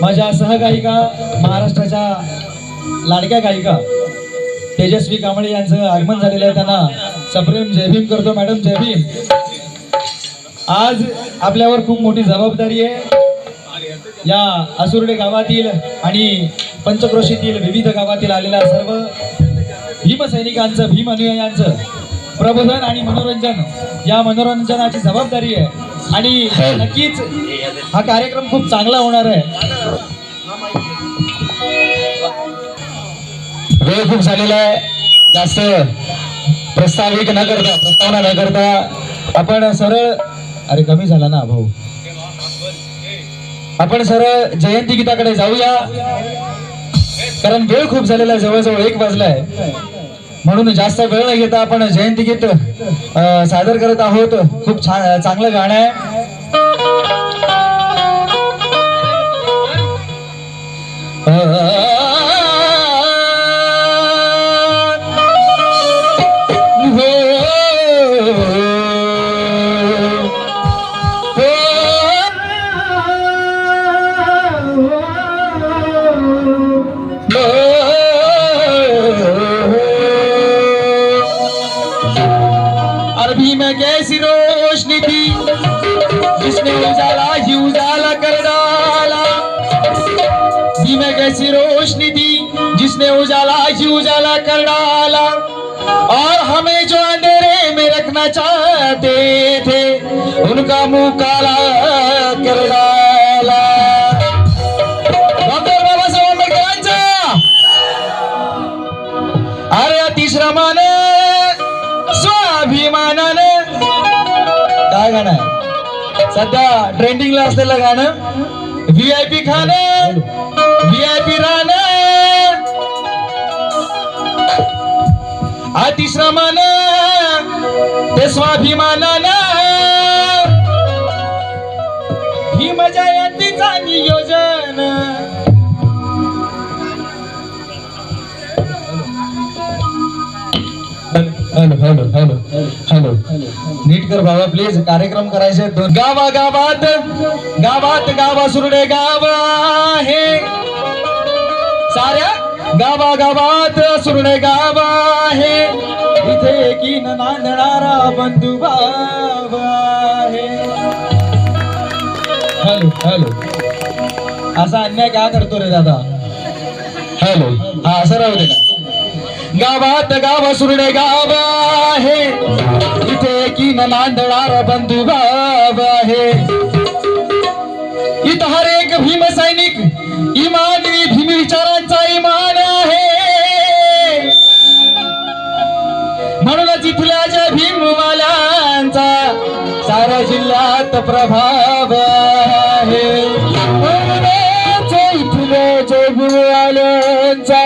माझ्या सहगायिका महाराष्ट्राच्या लाडक्या गायिका तेजस्वी कांबळे यांचं आगमन झालेलं आहे. त्यांना सप्रेम जय भीम करतो. मॅडम जय भीम. आज आपल्यावर खूप मोठी जबाबदारी आहे. या असुर्डे गावातील आणि पंचक्रोशीतील विविध गावातील आलेल्या सर्व भीमसैनिकांचं भीम अनुयायांचं प्रबोधन आणि मनोरंजन या मनोरंजनाची जबाबदारी आहे. आणि नक्कीच हा कार्यक्रम खूप चांगला होणार आहे. वेळ खूप झालेला आहे. जास्त प्रस्ताविक न करता प्रस्तावना न करता आपण सरळ अरे कमी झाला ना भाऊ. आपण सरळ जयंती गीताकडे जाऊया. कारण वेळ खूप झालेला आहे जवळजवळ एक वाजलाय. म्हणून जास्त वेळ न घेता आपण जयंती गीत अं, सादर करत आहोत. खूप छान चांगलं गाणं आहे. अरबी में उजाला ही उजाला कर डाला और हमें जो अंधेरे में रखना चाहते थे उनका मुंह काला कर डाला। डॉक्टर बाबासाहेब आंबेडकरांचा। अरे अतिश्रमानं स्वाभिमानानं। काय गाणं सध्या ट्रेंडिंगला असलेलं गाणं व्ही आय पी खाणं अतिश्रमानं ते स्वाभिमानानं भीम जयंतीचा नियोजन. हॅलो हॅलो हॅलो हॅलो नीट कर बाबा प्लीज कार्यक्रम करायचे गावा गावात गावात गावा सुरडे गाव आहे. साऱ्या गावा गावात सुरडे गाव आहे. इथे की नांदणारा बंधू भाव आहे. Hello hello. असा अन्याय का करतो रे दादा? हॅलो. हा असं राहू दे ना. गावात गाव सुरडे गाव आहे. इथे की नांदणार बंधू गाव आहे. इथं हर एक भीम सैनिक इमानवी जिल्ह्यात प्रभाव आहे. म्हणूनच इथल्या ज्या भीमवाल्यांचा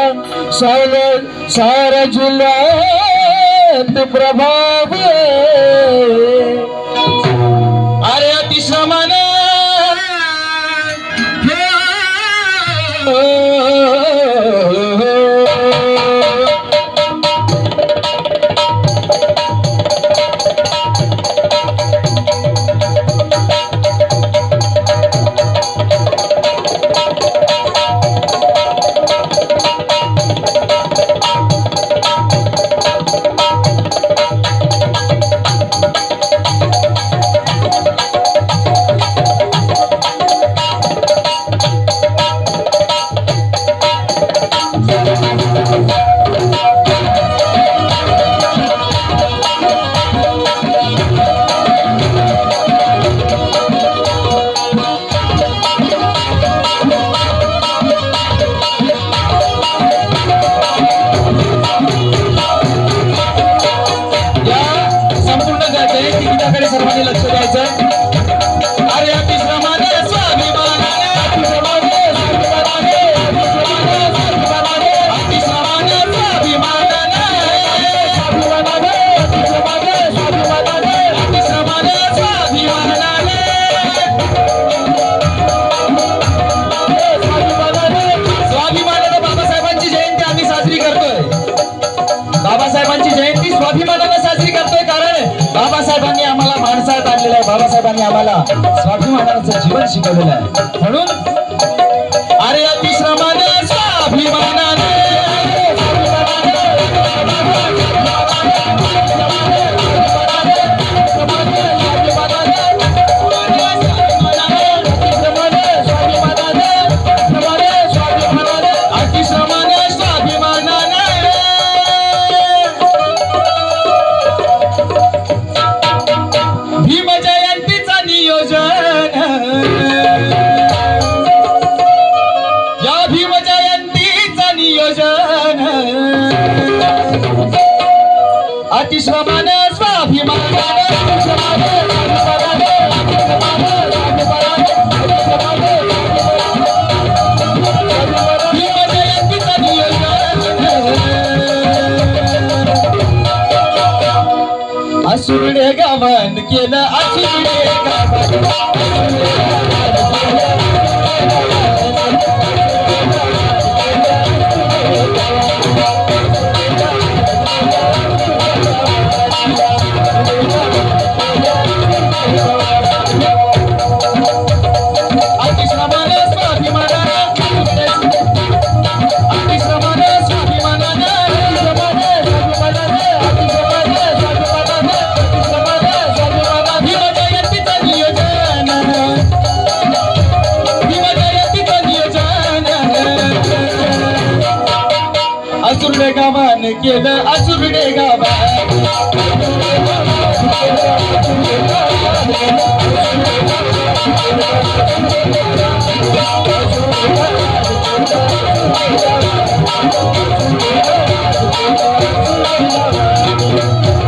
जिल्ह्यात प्रभाव आम्हाला स्वाभिमानाचं जीवन शिकवलेलं आहे. म्हणून ಕೆಲ ಹಸು ಬಿಡೆಗವ Thank you.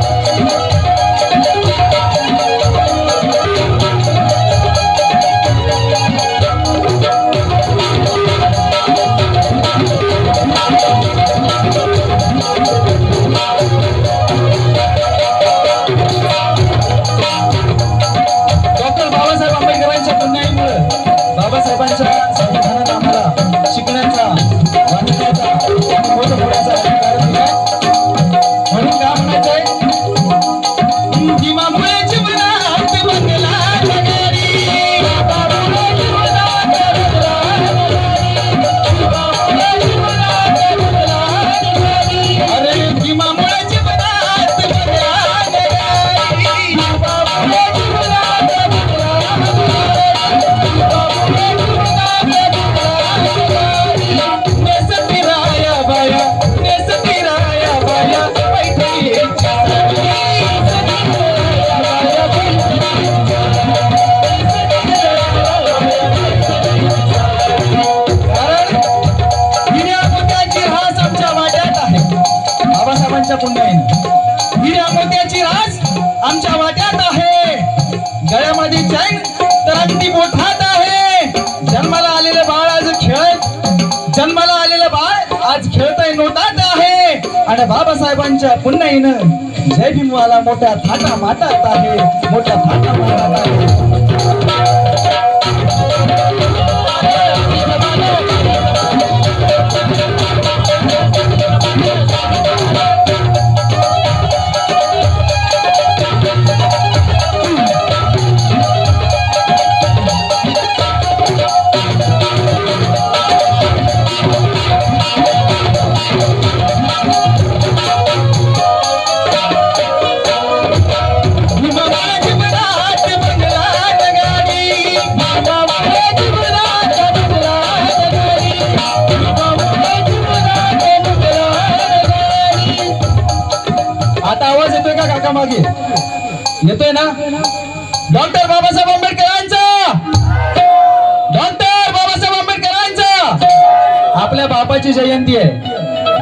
आपल्या बाबासाहेबांच्या पुण्याईनं जय भीमवाला मोठ्या थाटा माटात आहे. मोठ्या थाटा माटात आहे.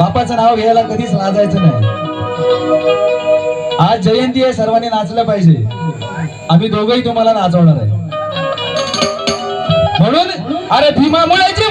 बापाचं नाव घ्यायला कधीच लाजायचं नाही. आज जयंती आहे सर्वांनी नाचलं पाहिजे. आम्ही दोघही तुम्हाला नाचवणार आहे. म्हणून अरे भीमा मुळाची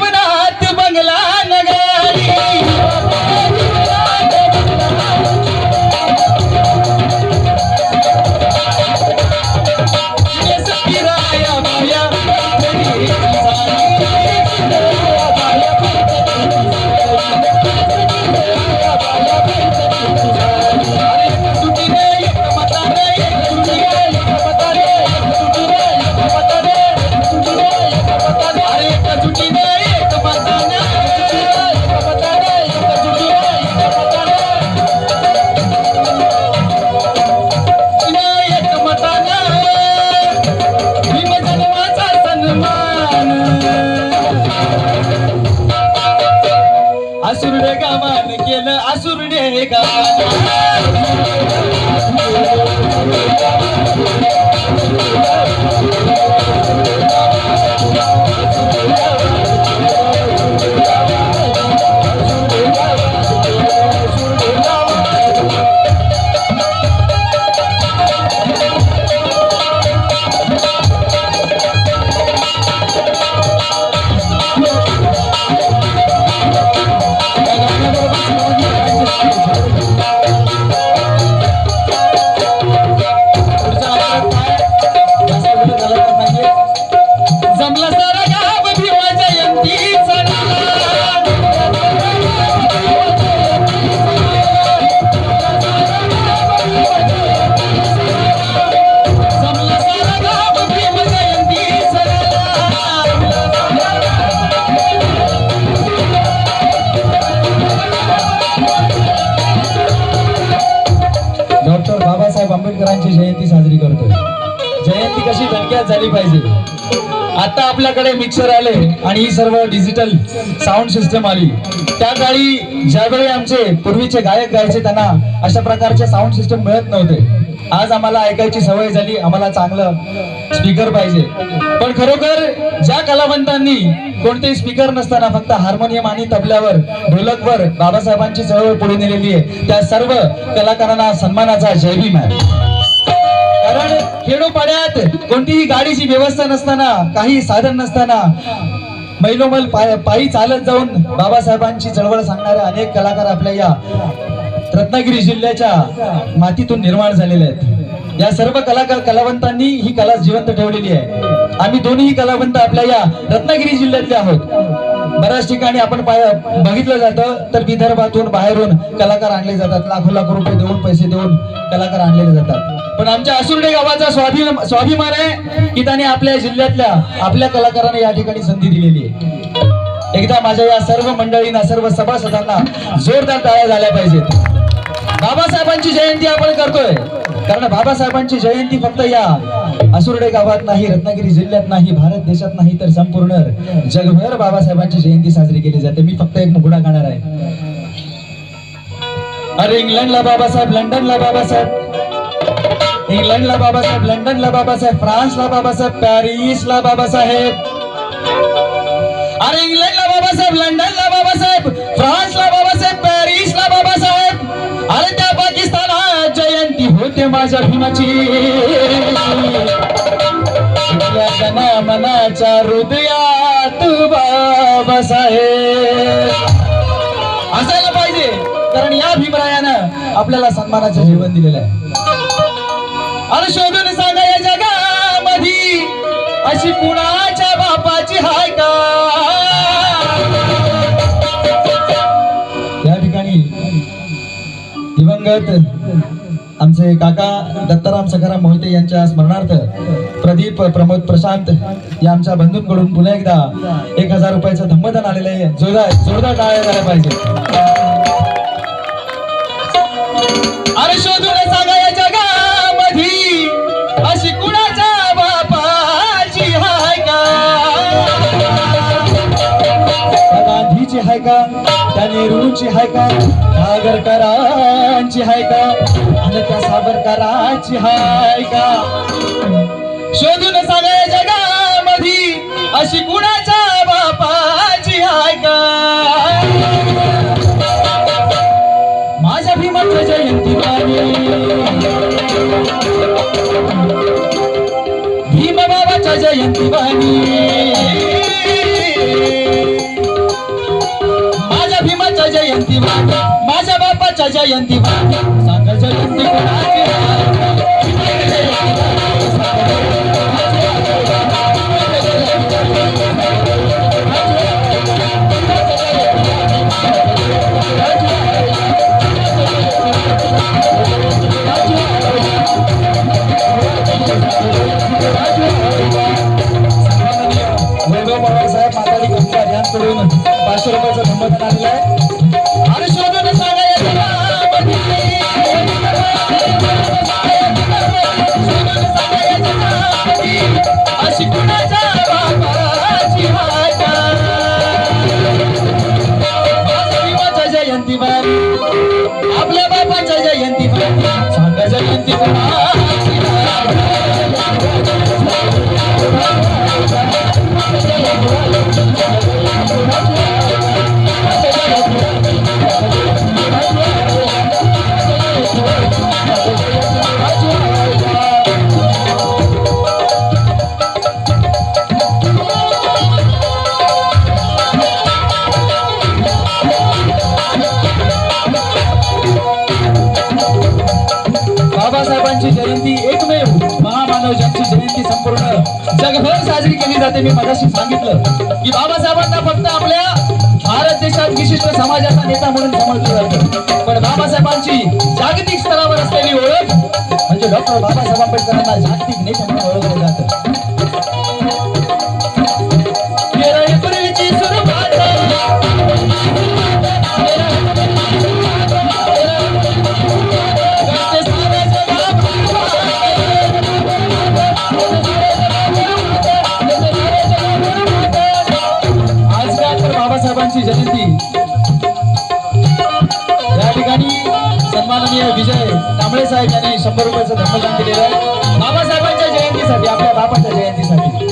कशी धक्यात झाली पाहिजे? आता आपल्याकडे मिक्सर आले आणि ही सर्व डिजिटल साऊंड सिस्टम आली. त्या काळी ज्यावेळी आमचे पूर्वीचे गायक गायचे त्यांना अशा प्रकारचे साऊंड सिस्टम मिळत नव्हते. आज आम्हाला ऐकायची सवय झाली आम्हाला चांगलं स्पीकर पाहिजे. पण खरोखर ज्या कलावंतांनी कोणतेही स्पीकर नसताना फक्त हार्मोनियम आणि तबल्यावर ढोलकवर बाबासाहेबांची चळवळ पुढे नेलेली आहे. त्या सर्व कलाकारांना सन्मानाचा जय भीम आहे. कारण खेडोपाड्यात कोणतीही गाडीची व्यवस्था नसताना काही साधन नसताना मैलोमल पाय पायी चालत जाऊन बाबासाहेबांची चळवळ सांगणारे अनेक कलाकार आपल्या या रत्नागिरी जिल्ह्याच्या मातीतून निर्माण झालेले आहेत. या सर्व कलाकार कलावंतांनी ही कला जिवंत ठेवलेली आहे. आम्ही दोन्ही कलावंत आपल्या या रत्नागिरी जिल्ह्यातले आहोत. बऱ्याच ठिकाणी आपण बघितलं जातं तर विदर्भातून बाहेरून कलाकार आणले जातात. लाखो लाखो रुपये देऊन पैसे देऊन कलाकार आणलेले जातात. पण आमच्या असुर्डे गावाचा स्वाभिमान स्वाभिमान आहे की त्याने आपल्या जिल्ह्यातल्या आपल्या कलाकारांना या ठिकाणी संधी दिलेली आहे. एकदा माझ्या या सर्व मंडळींना सर्व सभासदांना जोरदार टाळ्या झाल्या पाहिजेत. बाबासाहेबांची जयंती आपण करतोय. कारण बाबासाहेबांची जयंती फक्त या असुर्डे गावात नाही रत्नागिरी जिल्ह्यात नाही भारत देशात नाही तर संपूर्ण जगभर बाबासाहेबांची जयंती साजरी केली जाते. मी फक्त एक मुगडा गाणार आहे. अरे इंग्लंडला बाबासाहेब लंडनला बाबासाहेब. इंग्लंडला बाबासाहेब लंडनला बाबासाहेब फ्रान्सला बाबासाहेब पॅरिसला बाबासाहेब. अरे इंग्लंडला बाबासाहेब लंडनला बाबासाहेब फ्रान्सला बाबासाहेब पॅरिसला बाबासाहेब. अरे त्या पाकिस्तानात जयंती होते माझ्या भीमाची. मनाच्या हृदयात बाबासाहेब. असायला पाहिजे कारण या भीमरायानं आपल्याला सन्मानाचं जीवन दिलेलं आहे. अरे शोधून सांगा या जगामध्ये अशी कुणाच्या बापाची हाय का? या ठिकाणी दिवंगत आमचे काका दत्ताराम सखाराम मोहिते यांच्या स्मरणार्थ प्रदीप प्रमोद प्रशांत या आमच्या बंधूंकडून पुन्हा एकदा एक हजार रुपयाचं धम्मदान आलेलं आहे. जोरदार जोरदार टाळ्या झाल्या पाहिजे नेहरूची हाय का? सागरकरांची हाय का? आणि त्या सावरकरांची हाय का? शोधून सगळ्या जगामध्ये अशी कुणाच्या बापाची हाय का? माझ्या भीमाच्या जयंती भीम बाबाच्या जयंती माझ्या माझ्या बापाच्या जयंती सांगा जयंती कोणाची माताडी गंगार यांकडून पाचशे रुपयाचं संबंधन जाते मी माझ्याशी सांगितलं की बाबासाहेबांना फक्त आपल्या भारत देशात विशिष्ट समाजाचा नेता म्हणून समजलं जातं. पण बाबासाहेबांची जागतिक स्तरावर असलेली ओळख म्हणजे डॉक्टर बाबासाहेब आंबेडकरांना जागतिक कांबळे साहेब शंभर रुपयाचं धर्मदान केलेलं आहे. बाबासाहेबांच्या जयंतीसाठी आपल्या बाबाच्या जयंतीसाठी.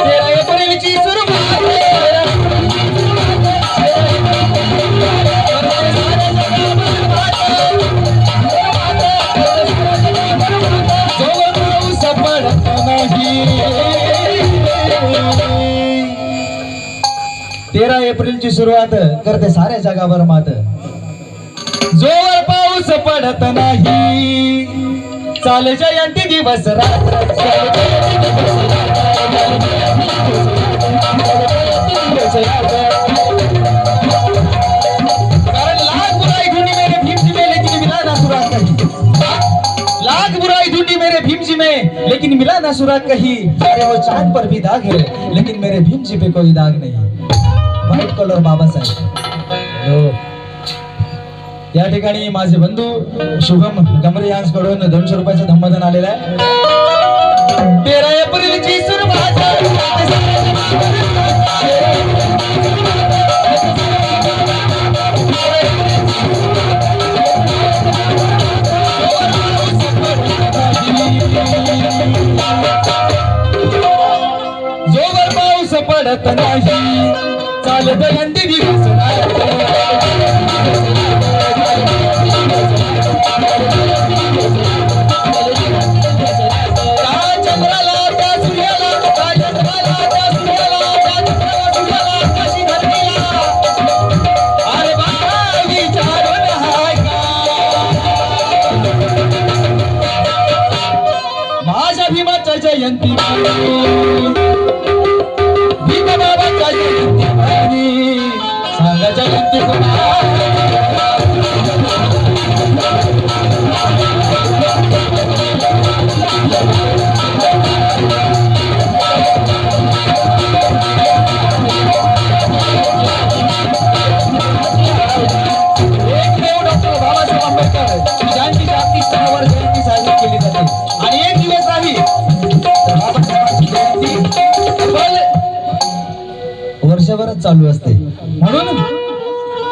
तेरा एप्रिलची सुरुवात तेरा एप्रिलची सुरुवात करते साऱ्या जगावर मात. पडत नाही. चाल जयंती दिवस लेकिन मिला ना सुराग कहीं. लाख बुराई मेरे में, लेकिन मिला ना सुराग कहीं. अरे वो चाँद पर भी दाग है, लेकिन मेरे भीम जी पे कोई दाग नहीं. व्हाईट कलर बाबासाहेब हो. या ठिकाणी माझे बंधू शुभम गमरे यांकडून दोनशे रुपयाचं धम्मदान आलेलं आहे. तेरा एप्रिलची जोवर पाऊस पडत नाही चालत गंदी दिवस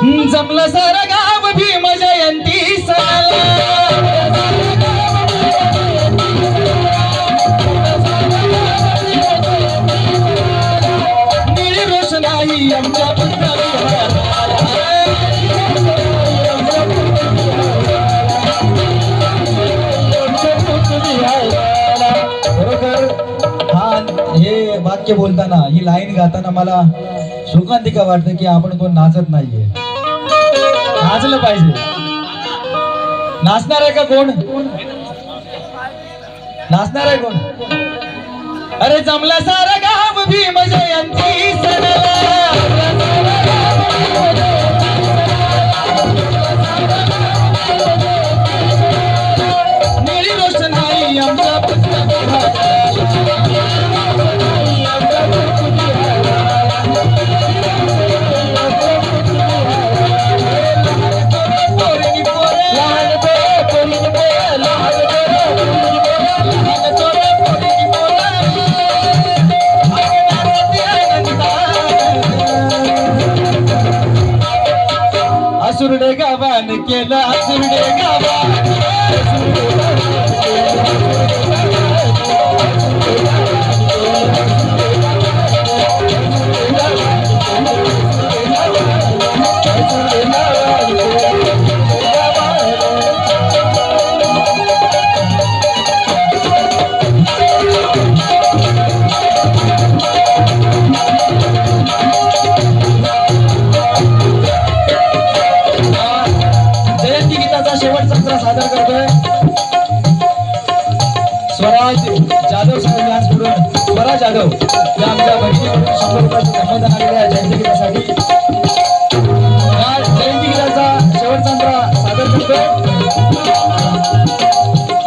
जमलं सर गाव भीम जयंती निळी हे वाक्य बोलताना ही लाईन गाताना मला शोकांतिका वाटतं की आपण कोण नाचत नाहीये. नाचलं पाहिजे. नाचणार आहे का कोण? नाचणार आहे कोण? अरे जमला सारा गाव भीम जयंती निळी केलं असुरडे सत्र करतोय. स्वराज जाधव साहेब स्वराज जाधव या आमच्या भगिनीकडून शंभर रुपयाचं धर्मदान आलेलं आहे जयंती गीतासाठी या जयंती गीताचा शेवटचा अंतरा सादर करतो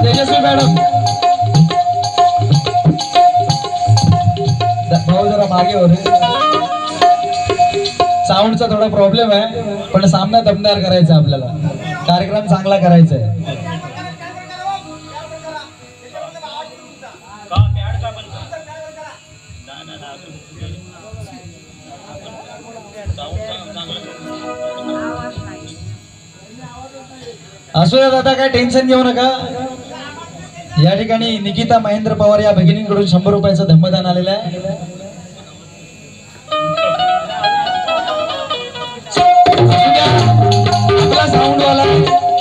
तेजस्वी मॅडम. भाऊ जरा मागे होते साऊंडचा थोडा प्रॉब्लेम आहे पण सामना दमदार करायचा आपल्याला. कार्यक्रम चांगला करायचा आहे. असू दादा काय टेन्शन घेऊ नका. या ठिकाणी निकिता महेंद्र पवार या भगिनींकडून शंभर रुपयाचं धम्मदान आलेलं आहे.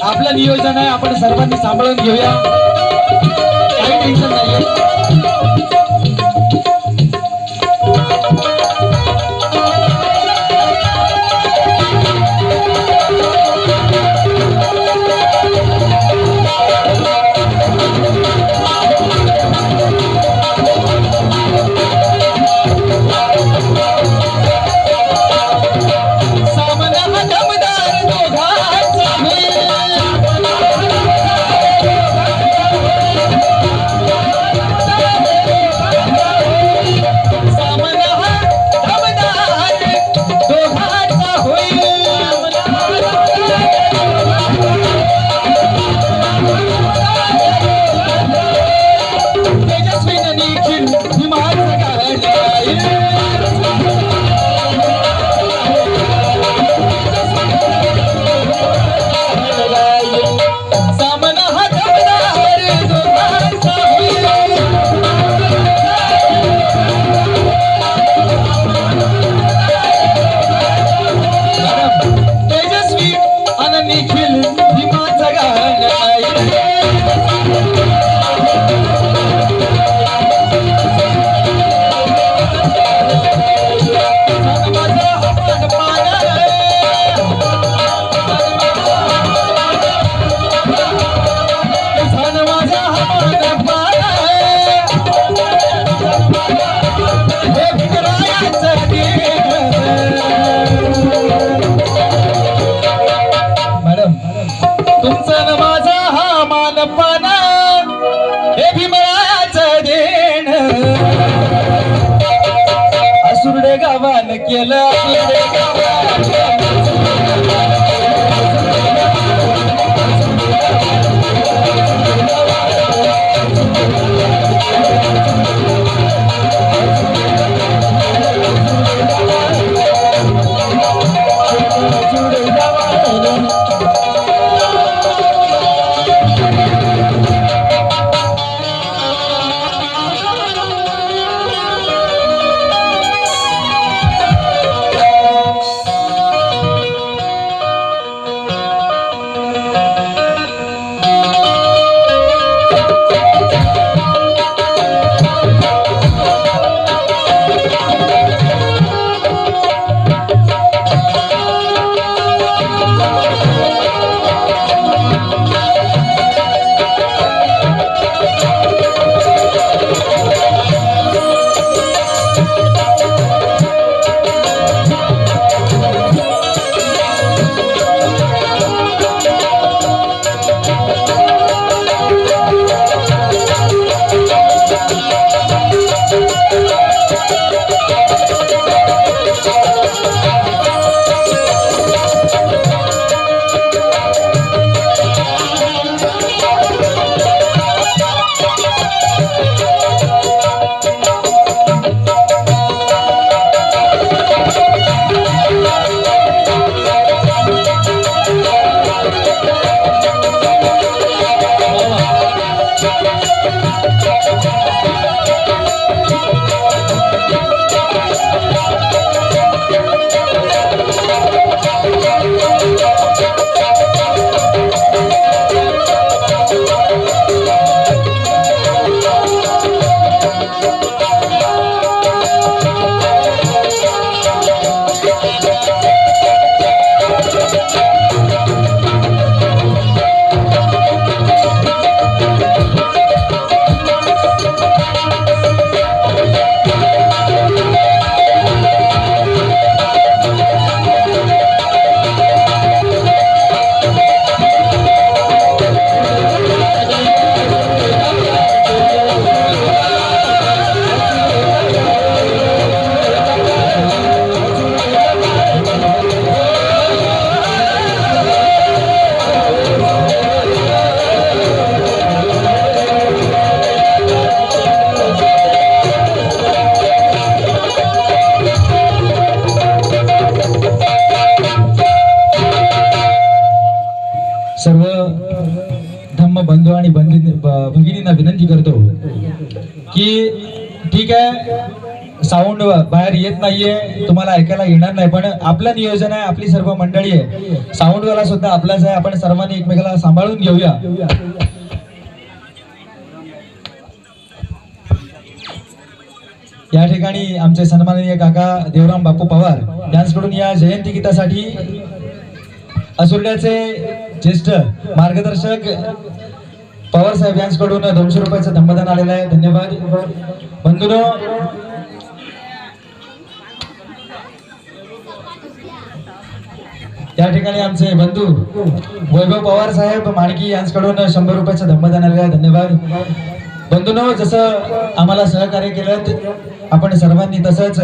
आपलं नियोजन आहे. आपण सर्वांनी सांभाळून घेऊया. काही टेन्शन नाहीये. ऐकायला नाही पण आपलं नियोजन आहे आपली सर्व मंडळी आहे. साऊंड वाला सुद्धा आपलाच आहे. आपण सर्वांनी एकमेकाला सांभाळून घेऊया. या ठिकाणी आमचे सन्माननीय काका देवराम बापू पवार यांच्याकडून या जयंती गीतासाठी असुर्ड्याचे ज्येष्ठ मार्गदर्शक पवार साहेब यांच्याकडून दोनशे रुपयाचं धम्मदान आलेलं आहे. धन्यवाद. बंधुनो या ठिकाणी आमचे बंधू वैभव पवार साहेब माणकी यांच्याकडून शंभर रुपयाचा धम्मदानाला धन्यवाद. बंधूनो जसं आम्हाला सहकार्य केलं आपण सर्वांनी तसंच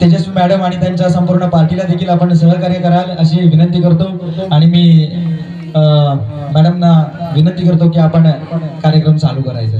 तेजस्वी मॅडम आणि त्यांच्या संपूर्ण पार्टीला देखील आपण सहकार्य कराल अशी विनंती करतो. आणि मी मॅडमना विनंती करतो की आपण कार्यक्रम चालू करायचा.